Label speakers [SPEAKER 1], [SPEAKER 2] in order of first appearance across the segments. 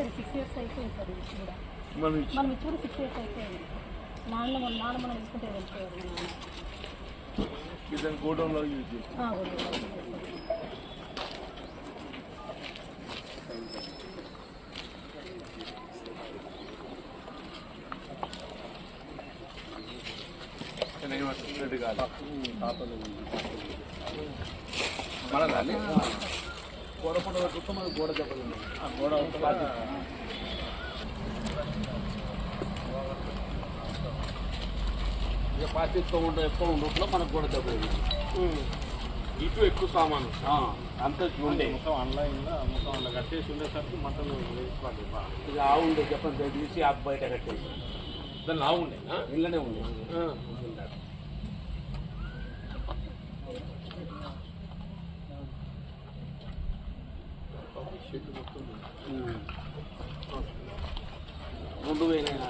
[SPEAKER 1] Sir six years అయిపోయింది sir ఇది కూడా.
[SPEAKER 2] మనం
[SPEAKER 1] మనం ఇచ్చి కూడా సిక్స్ ఇయర్స్ అయిపోయింది. నాన్న మన నాన్న మనం తీసుకుంటే వెళ్ళిపోయారు మా నాన్న?
[SPEAKER 2] ఇతను గోడౌన్లో యూజ్ చేస్తాం
[SPEAKER 1] ఆ,
[SPEAKER 2] గోడ పూట పెట్టుకుంటే మన గోడ దెబ్బలు ఉన్నాయి ఆ గోడ ఇక పాతితో ఉండే ఎక్కువ ఉండట్లో మనకు గోడ దెబ్బలు ఇటు ఎక్కువ సామాను. అంత ఉండే
[SPEAKER 3] మొత్తం ఆన్లైన్లో మొత్తం అలా కట్టేసి ఉండేసరికి మొత్తం వేసుకోవాలి.
[SPEAKER 2] ఇక ఆ ఉండే చెప్పండి తీసి ఆ బయట కట్టేసి.
[SPEAKER 3] దాన్ని లావు ఉండే.
[SPEAKER 2] ఇళ్ళనే ఉండే.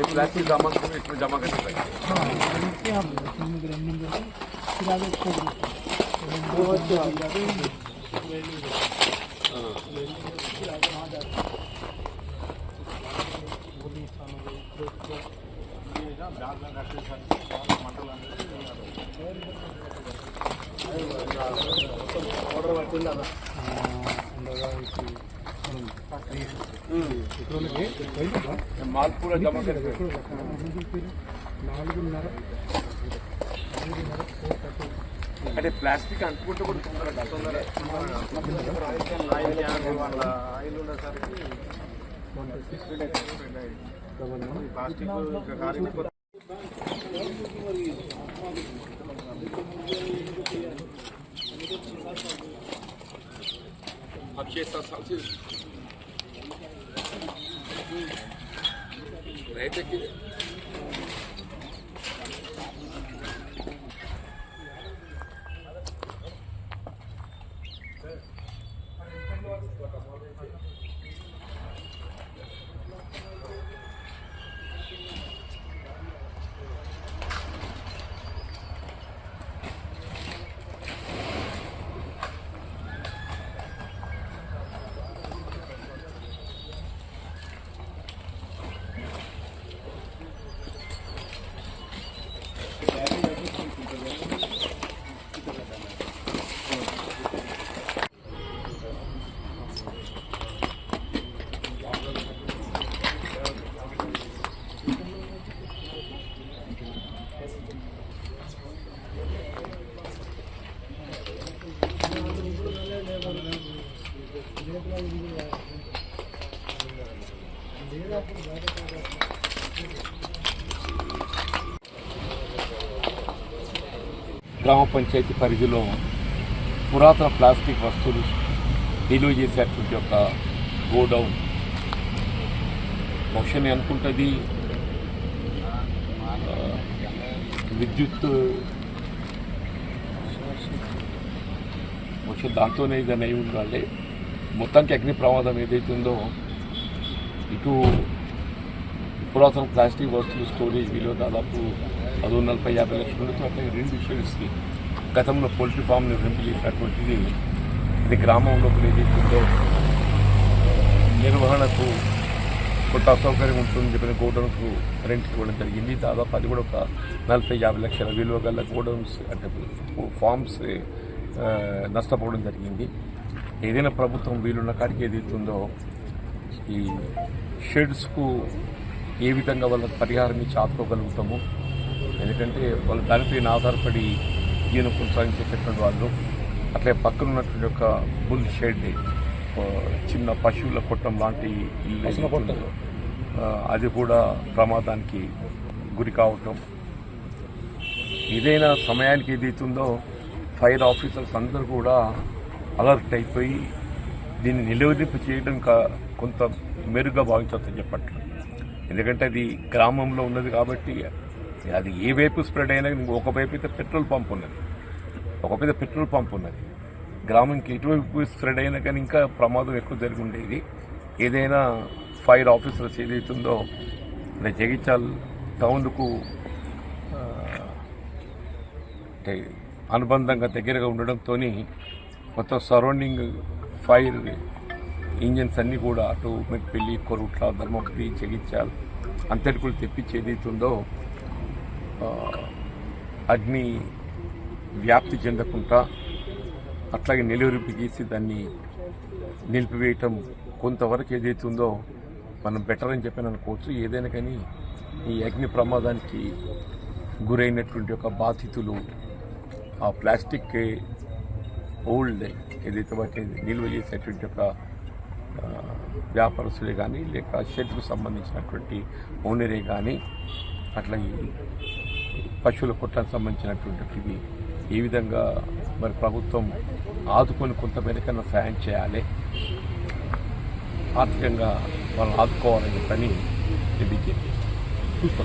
[SPEAKER 2] ये प्लास्टिक सामान को इसमें जमा करने लगे। माल पूरा जमा करके అంటే ప్లాస్టిక్ అంటుకుంటే కూడా తొందరగా తొందరగా
[SPEAKER 3] వాళ్ళ ఆయిల్ ఉండేసరికి ప్లాస్టిక్ కారిన కొద్ది
[SPEAKER 2] अब छः सात साल से రైట్ ఎక్కింది గ్రామ పంచాయతీ పరిధిలో పురాతన ప్లాస్టిక్ వస్తువులు నిలువ చేసేటువంటి ఒక గోడౌన్. బహుశా నేను అనుకుంటుంది విద్యుత్ బహుశా దాంతోనే ఇదని అయి ఉండాలి. మొత్తానికి అగ్ని ప్రమాదం ఏదైతుందో ఉందో ఇటు పురాతన ప్లాస్టిక్ వస్తువులు స్టోరేజ్ విలువ దాదాపు పదకొండు నలభై యాభై లక్షల ఉండొచ్చు అట్లాగే రెండు షెడ్స్కి గతంలో పోల్ట్రీ ఫామ్ నిర్వహింపజేసినటువంటిది ఇది గ్రామంలో ఏదైతుందో నిర్వహణకు కొంత అసౌకర్యం ఉంటుందని చెప్పిన గోడౌన్కు రెంట్ ఇవ్వడం జరిగింది దాదాపు అది కూడా ఒక నలభై యాభై లక్షల విలువ గల గోడౌన్స్ అంటే ఫార్మ్స్ నష్టపోవడం జరిగింది ఏదైనా ప్రభుత్వం వీలున్న కాడికి ఏదైతుందో ఈ షెడ్స్కు ఏ విధంగా వాళ్ళకి పరిహారం ఇచ్చి ఆపుకోగలుగుతాము ఎందుకంటే వాళ్ళు దానిపైన ఆధారపడి ఈయన కొనసాగించేటటువంటి వాళ్ళు. అట్లే పక్కన ఉన్నటువంటి ఒక బుల్ షెడ్ చిన్న పశువుల కొట్టం లాంటి ఇల్లు అది కూడా ప్రమాదానికి గురి కావటం. ఏదైనా సమయానికి ఏదైతుందో ఫైర్ ఆఫీసర్స్ అందరూ కూడా అలర్ట్ అయిపోయి దీన్ని నిలువరింపు చేయడం కా- కొంత మెరుగ్గా భావించవచ్చని చెప్పట్లేదు. ఎందుకంటే అది గ్రామంలో ఉన్నది కాబట్టి అది ఏ వైపు స్ప్రెడ్ అయినా ఒకవైపు అయితే పెట్రోల్ పంప్ ఉన్నది. ఒక వైపు పెట్రోల్ పంప్ ఉన్నది. గ్రామంకి ఎటువైపు స్ప్రెడ్ అయినా కానీ ఇంకా ప్రమాదం ఎక్కువ జరిగి ఉండేది. ఏదైనా ఫైర్ ఆఫీసర్స్ ఏదైతుందో అంటే జగిత్యాల్ టౌన్కు అంటే అనుబంధంగా దగ్గరగా ఉండడంతో మొత్తం సరౌండింగ్ ఫైర్ ఇంజన్స్ అన్నీ కూడా అటు మెట్పల్లి కొరుట్ల ధర్మపురి జగిత్యాల్ అంతటికులు తెప్పించి ఏదైతుందో అగ్ని వ్యాప్తి చెందకుండా అట్లాగే నిలువరింపు చేసి దాన్ని నిలిపివేయటం కొంతవరకు ఏదైతుందో మనం బెటర్ అని చెప్పి అనుకోవచ్చు. ఏదైనా కానీ ఈ అగ్ని ప్రమాదానికి గురైనటువంటి ఒక బాధితులు ఆ ప్లాస్టిక్ ఓల్డ్ ఏదైతే వాటిని నిల్వ చేసేటువంటి ఒక వ్యాపారస్తులే కానీ లేక షెడ్కు సంబంధించినటువంటి ఓనరే కానీ అట్లా పశువుల కొట్టానికి సంబంధించినటువంటివి ఏ విధంగా మరి ప్రభుత్వం ఆదుకొని కొంతమేరకన్నా సాయం సహాయం చేయాలి ఆర్థికంగా వాళ్ళని ఆదుకోవాలని పని ఇది చూస్తాం